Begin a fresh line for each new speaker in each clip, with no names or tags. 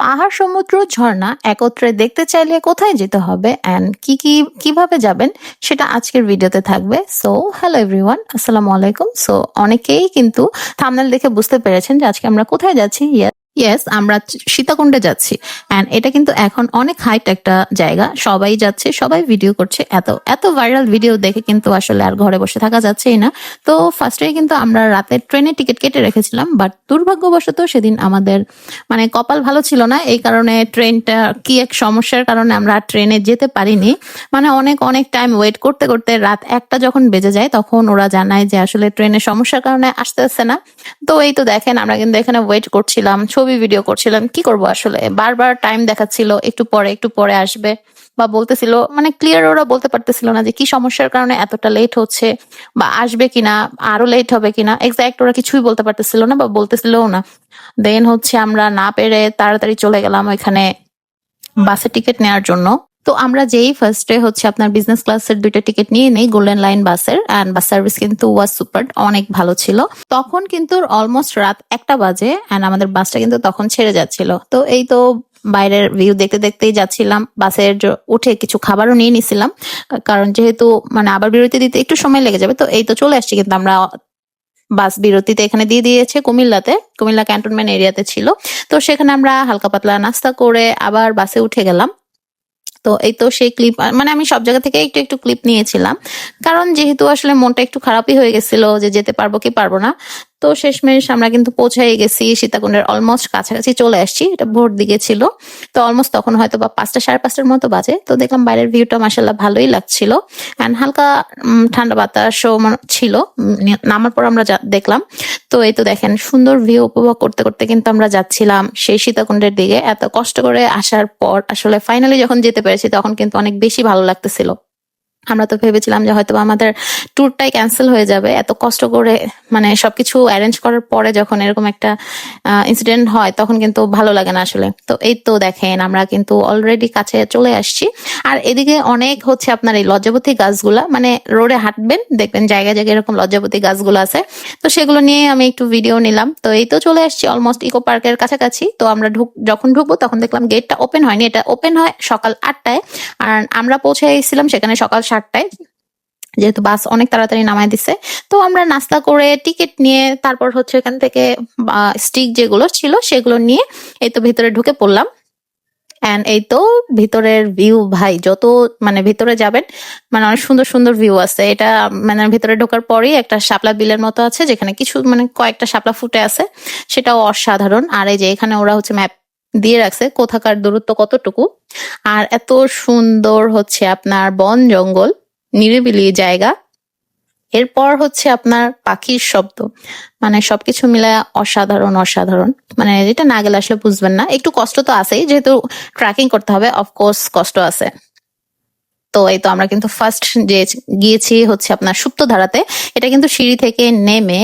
পাহাড়, সমুদ্র, ঝর্ণা একত্রে দেখতে চাইলে কোথায় যেতে হবে অ্যান্ড কি কি, কীভাবে যাবেন সেটা আজকের ভিডিওতে থাকবে। সো হ্যালো এভরিওয়ান আসসালামু আলাইকুম। সো অনেকেই কিন্তু থামনেল দেখে বুঝতে পেরেছেন যে আজকে আমরা কোথায় যাচ্ছি। ইয়েস আমরা সীতাকুণ্ডে যাচ্ছি। অ্যান্ড এটা কিন্তু এখন অনেক হাইট একটা জায়গা। সবাই যাচ্ছে, সবাই ভিডিও করছে। এত এত ভাইরাল ভিডিও দেখে কিন্তু আসলে আর ঘরে বসে থাকা যাচ্ছেই না। তো ফার্স্টে কিন্তু আমরা রাতে ট্রেনের টিকিট কেটে রেখেছিলাম বাট দুর্ভাগ্যবশত সেদিন আমাদের মানে কপাল ভালো ছিল না। এই কারণে ট্রেনটা কি এক সমস্যার কারণে আমরা ট্রেনে যেতে পারিনি। মানে অনেক অনেক টাইম ওয়েট করতে করতে রাত একটা যখন বেজে যায়, তখন ওরা জানায় যে আসলে ট্রেনের সমস্যার কারণে আসতে আসছে না। তো এই তো দেখেন, আমরা কিন্তু এখানে ওয়েট করছিলাম, ছবি ভিডিও করছিলাম, কি করব আসলে? বারবার টাইম দেখাচ্ছিল, একটু পরে একটু পরে আসবে। বা বলতেছিল মানে ক্লিয়ার ওরা বলতে পারতেছিল না যে কি সমস্যার কারণে এতটা লেট হচ্ছে, বা আসবে কিনা, আরও লেট হবে কিনা। এক্সাক্ট ওরা কিছুই বলতে পারতেছিল না বা বলতেছিলও না। দেন হচ্ছে আমরা না পেরে তাড়াতাড়ি চলে গেলাম ওইখানে বাসের টিকিট নেওয়ার জন্য। তো আমরা যেই ফার্স্টে হচ্ছে আপনার বিজনেস ক্লাসের দুইটা টিকিট নিয়ে নেই গোল্ডেন লাইন বাসের অ্যান্ড বাস সার্ভিস কিন্তু ওয়াজ সুপার অনেক ভালো ছিল। তখন কিন্তু অলমোস্ট রাত একটা বাজে অ্যান্ড আমাদের বাসটা কিন্তু তখন ছেড়ে যাচ্ছিল। তো এই তো বাইরের ভিউ দেখতে দেখতেই যাচ্ছিলাম বাসের উঠে কিছু খাবারও নিয়ে নিছিলাম, কারণ যেহেতু মানে আবার বিরতি দিতে একটু সময় লেগে যাবে, তো এই তো চলে আসছি, কিন্তু আমরা বাস বিরতিতে এখানে দিয়ে দিয়েছে কুমিল্লাতে, কুমিল্লা ক্যান্টনমেন্ট এরিয়াতে ছিল। তো সেখানে আমরা হালকা পাতলা নাস্তা করে আবার বাসে উঠে গেলাম। তো এই তো সেই ক্লিপ মানে আমি সব জায়গা থেকে একটু একটু ক্লিপ নিয়েছিলাম। কারণ যেহেতু আসলে মনটা একটু খারাপই হয়ে গেছিল যে যেতে পারব কি পারব না, তো শেষমেশ আমরা কিন্তু পৌঁছাই গেছি সীতাকুণ্ডের অলমোস্ট কাছাকাছি চলে আসছি, এটা ভোর দিকে ছিল। তো অলমোস্ট তখন হয়তো বা পাঁচটা, সাড়ে পাঁচটার মতো বাজে। তো দেখলাম বাইরের ভিউটা মাসাল্লাহ ভালোই লাগছিল। অ্যান্ড হালকা ঠান্ডা বাতাসও ছিল। নামার পর আমরা দেখলাম তো এই তো দেখেন, সুন্দর ভিউ উপভোগ করতে করতে কিন্তু আমরা যাচ্ছিলাম সেই সীতাকুণ্ডের দিকে। এত কষ্ট করে আসার পর আসলে ফাইনালি যখন যেতে পেরেছি তখন কিন্তু অনেক বেশি ভালো লাগতেছিল। আমরা তো ভেবেছিলাম যে হয়তো আমাদের ট্যুরটাই ক্যান্সেল হয়ে যাবে। এত কষ্ট করে মানে সবকিছু অ্যারেঞ্জ করার পরে যখন এরকম একটা ইনসিডেন্ট হয়, তখন কিন্তু ভালো লাগে না আসলে। তো এই তো দেখেন, আমরা কিন্তু অলরেডি কাছে চলে আসছি। আর এদিকে অনেক হচ্ছে আপনার এই লজ্জাবতী গাছগুলা মানে রোডে হাঁটবেন, দেখবেন জায়গায় জায়গায় এরকম লজ্জাবতী গাছগুলো আছে। তো সেগুলো নিয়ে আমি একটু ভিডিও নিলাম। তো এই তো চলে আসছি অলমোস্ট ইকো পার্কের কাছাকাছি। তো আমরা ঢুক, যখন ঢুকবো তখন দেখলাম গেটটা ওপেন হয়নি। এটা ওপেন হয় সকাল আটটায়। আর আমরা পৌঁছে গেছিলাম সেখানে সকাল সাতটায় যেহেতু বাস অনেক তাড়াতাড়ি নামায় দিছে। তো আমরা নাস্তা করে টিকিট নিয়ে তারপর হচ্ছে এখান থেকে স্টিক যেগুলো ছিল সেগুলো নিয়ে এই তো ভিতরে ঢুকে পড়লাম। অ্যান্ড এই তো ভিতরের ভিউ ভাই, যত মানে ভিতরে যাবেন মানে অনেক সুন্দর সুন্দর ভিউ আছে। এটা মানে ভিতরে ঢোকার পরেই একটা শাপলা বিলের মতো আছে, যেখানে কিছু মানে কয়েকটা শাপলা ফুটে আছে। সেটাও অসাধারণ। আর এই যে এখানে ওরা হচ্ছে ম্যাপ দিয়ে রাখছে, কোথাকার দূরত্ব কতটুকু? আর এত সুন্দর হচ্ছে আপনার বন জঙ্গল, নিরিবিলি জায়গা। এরপর হচ্ছে আপনার পাখির শব্দ। মানে সবকিছু মিলে অসাধারণ অসাধারণ। মানে এটা না গেলে আসলে বুঝবেন না। একটু কষ্ট তো আছেই, যেহেতু ট্র্যাকিং করতে হবে অফকোর্স কষ্ট আছে। তো এই তো আমরা কিন্তু ফার্স্ট যে গিয়েছি হচ্ছে আপনার সুপ্ত ধারাতে এটা কিন্তু সিঁড়ি থেকে নেমে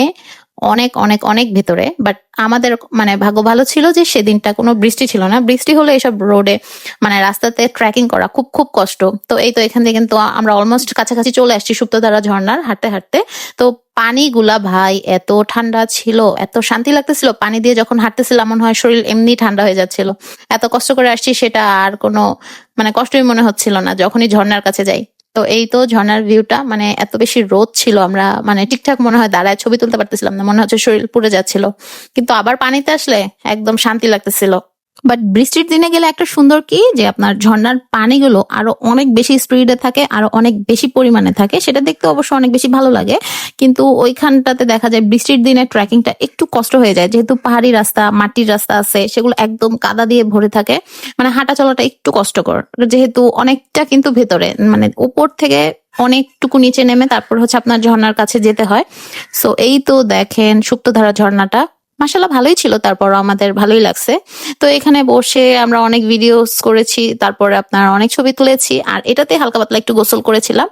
অনেক অনেক অনেক ভেতরে বাট আমাদের মানে ভাগ্য ভালো ছিল যে সেদিনটা কোনো বৃষ্টি ছিল না। বৃষ্টি হলে এসব রোডে মানে রাস্তাতে ট্রেকিং করা খুব খুব কষ্ট। তো এই তো এখান থেকে কিন্তু আমরা অলমোস্ট কাছাকাছি চলে আসছি সুপ্তধারা ঝর্ণার হাঁটতে হাঁটতে। তো পানিগুলা ভাই এত ঠান্ডা ছিল, এত শান্তি লাগতেছিল। পানি দিয়ে যখন হাঁটতেছিলাম মনে হয় শরীর এমনি ঠান্ডা হয়ে যাচ্ছিল। এত কষ্ট করে আসছি সেটা আর কোনো মানে কষ্টই মনে হচ্ছিল না, যখনই ঝর্ণার কাছে যাই। তো এই তো ঝর্ণার ভিউটা মানে এত বেশি রোদ ছিল আমরা মানে ঠিকঠাক মনে হয় দাঁড়ায় ছবি তুলতে পারতেছিলাম না, মনে হচ্ছে শরীর পুড়ে যাচ্ছিল। কিন্তু আবার পানিতে আসলে একদম শান্তি লাগতেছিল। বাট বৃষ্টির দিনে গেলে একটা সুন্দর কি? যে আপনার ঝর্ণার পানিগুলো আরও অনেক বেশি স্পিডে থাকে, আরও অনেক বেশি পরিমাণে থাকে। সেটা দেখতে অবশ্য অনেক বেশি ভালো লাগে। কিন্তু ওইখানটাতে দেখা যায় বৃষ্টির দিনে ট্রেকিংটা একটু কষ্ট হয়ে যায়। যেহেতু পাহাড়ি রাস্তা, মাটির রাস্তা আছে, সেগুলো একদম কাদা দিয়ে ভরে থাকে। মানে হাঁটা চলাটা একটু কষ্টকর। যেহেতু অনেকটা কিন্তু ভেতরে মানে উপর থেকে অনেকটুকু নিচে নেমে তারপর হচ্ছে আপনার ঝর্ণার কাছে যেতে হয়। সো এই তো দেখেন সুপ্তধারা ঝর্ণাটা। মাসাল্লাহ ভালোই ছিল। তারপর আমাদের ভালোই লাগছে। তো এখানে বসে আমরা অনেক ভিডিওস করেছি, তারপরে আপনার অনেক ছবি তুলেছি, আর এটাতে হালকা পাতলা একটু গোসল করেছিলাম।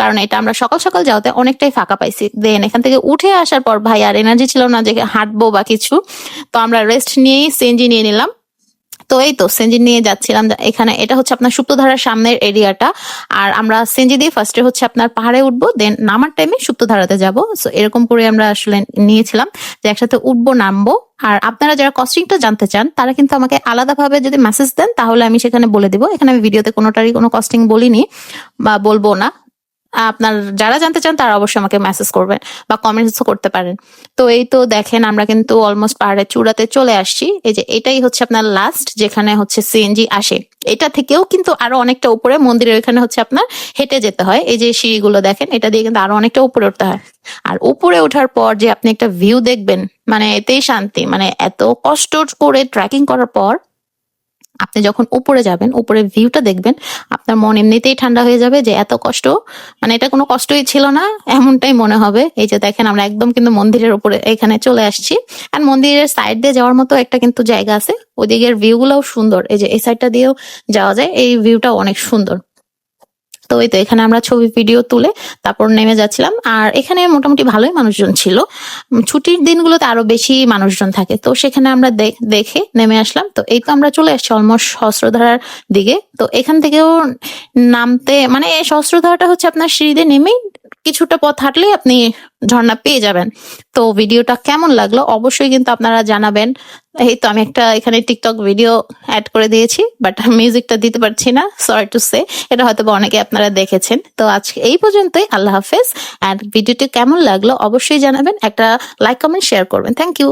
কারণ এটা আমরা সকাল সকাল যাওয়াতে অনেকটাই ফাঁকা পাইছি। দেন এখান থেকে উঠে আসার পর ভাই আর এনার্জি ছিল না যে হাঁটবো বা কিছু। তো আমরা রেস্ট নিয়েই সেঞ্জি নিয়ে নিলাম। তো এই তো সেঞ্জি নিয়ে যাচ্ছিলাম। এখানে এটা হচ্ছে আপনার সুপ্তধারার সামনের এরিয়াটা আর আমরা সেঞ্জি দিয়ে ফার্স্টে হচ্ছে আপনার পাহাড়ে উঠবো দেন নামার টাইমে সুপ্তধারাতে যাব। সো এরকম করে আমরা আসলে নিয়েছিলাম যে একসাথে উঠবো, নামবো। আর আপনারা যারা কস্টিংটা জানতে চান, তারা কিন্তু আমাকে আলাদাভাবে যদি মেসেজ দেন, তাহলে আমি সেখানে বলে দিব। এখানে আমি ভিডিওতে কোনোটারই কোনো কস্টিং বলিনি বা বলব না। আপনার যারা জানতে চান, তারা অবশ্যই আমাকে মেসেজ করবেন বা কমেন্টসও করতে পারেন। তো এই তো দেখেন, আমরা কিন্তু অলমোস্ট পাহাড়ের চূড়াতে চলে আসছি। এই যে এটাই হচ্ছে আপনার লাস্ট যেখানে হচ্ছে সিএনজি আসে। এটা থেকেও কিন্তু আরও অনেকটা উপরে, মন্দিরের এখানে হচ্ছে আপনার হেঁটে যেতে হয়। এই যে সিঁড়িগুলো দেখেন, এটা দিয়ে কিন্তু আরও অনেকটা উপরে উঠতে হয়। আর উপরে ওঠার পর যে আপনি একটা ভিউ দেখবেন মানে এতেই শান্তি। মানে এত কষ্ট করে ট্রেকিং করার পর আপনি যখন উপরে যাবেন উপরে ভিউটা দেখবেন, আপনার মন এমনিতেই ঠান্ডা হয়ে যাবে যে এত কষ্ট। মানে এটা কোনো কষ্টই ছিল না, এমনটাই মনে হবে। এই যে দেখেন আমরা একদম কিন্তু মন্দিরের উপরে এখানে চলে আসছি। আর মন্দিরের সাইড দিয়ে যাওয়ার মতো একটা কিন্তু জায়গা আছে। ওদিকের ভিউ গুলাও সুন্দর। এই যে এই সাইডটা দিয়েও যাওয়া যায়, এই ভিউটাও অনেক সুন্দর। তো এই তো এখানে আমরা ছবি ভিডিও তুলে তারপর নেমে যাচ্ছিলাম। আর এখানে মোটামুটি ভালোই মানুষজন ছিল। ছুটির দিনগুলোতে আরও বেশি মানুষজন থাকে। তো সেখানে আমরা দেখ- নেমে আসলাম। তো এই তো আমরা চলে আসছি অলমোস্ট সহস্রধারার দিকে। তো এখান থেকেও নামতে মানে সহস্রধারাটা হচ্ছে আপনার সিঁড়িতে নেমেই কিছুটা পথ হাঁটলেই আপনি ঝর্ণা পেয়ে যাবেন। তো ভিডিওটা কেমন লাগল অবশ্যই কিন্তু আপনারা জানাবেন। এই তো আমি একটা এখানে টিকটক ভিডিও অ্যাড করে দিয়েছি বাট মিউজিকটা দিতে পারছি না সরি টু সে এটা হয়তো অনেকে আপনারা দেখেছেন। তো আজকে এই পর্যন্তই, আল্লাহ হাফেজ অ্যান্ড ভিডিওটি কেমন লাগল অবশ্যই জানাবেন, একটা লাইক কমেন্ট শেয়ার করবেন। Thank you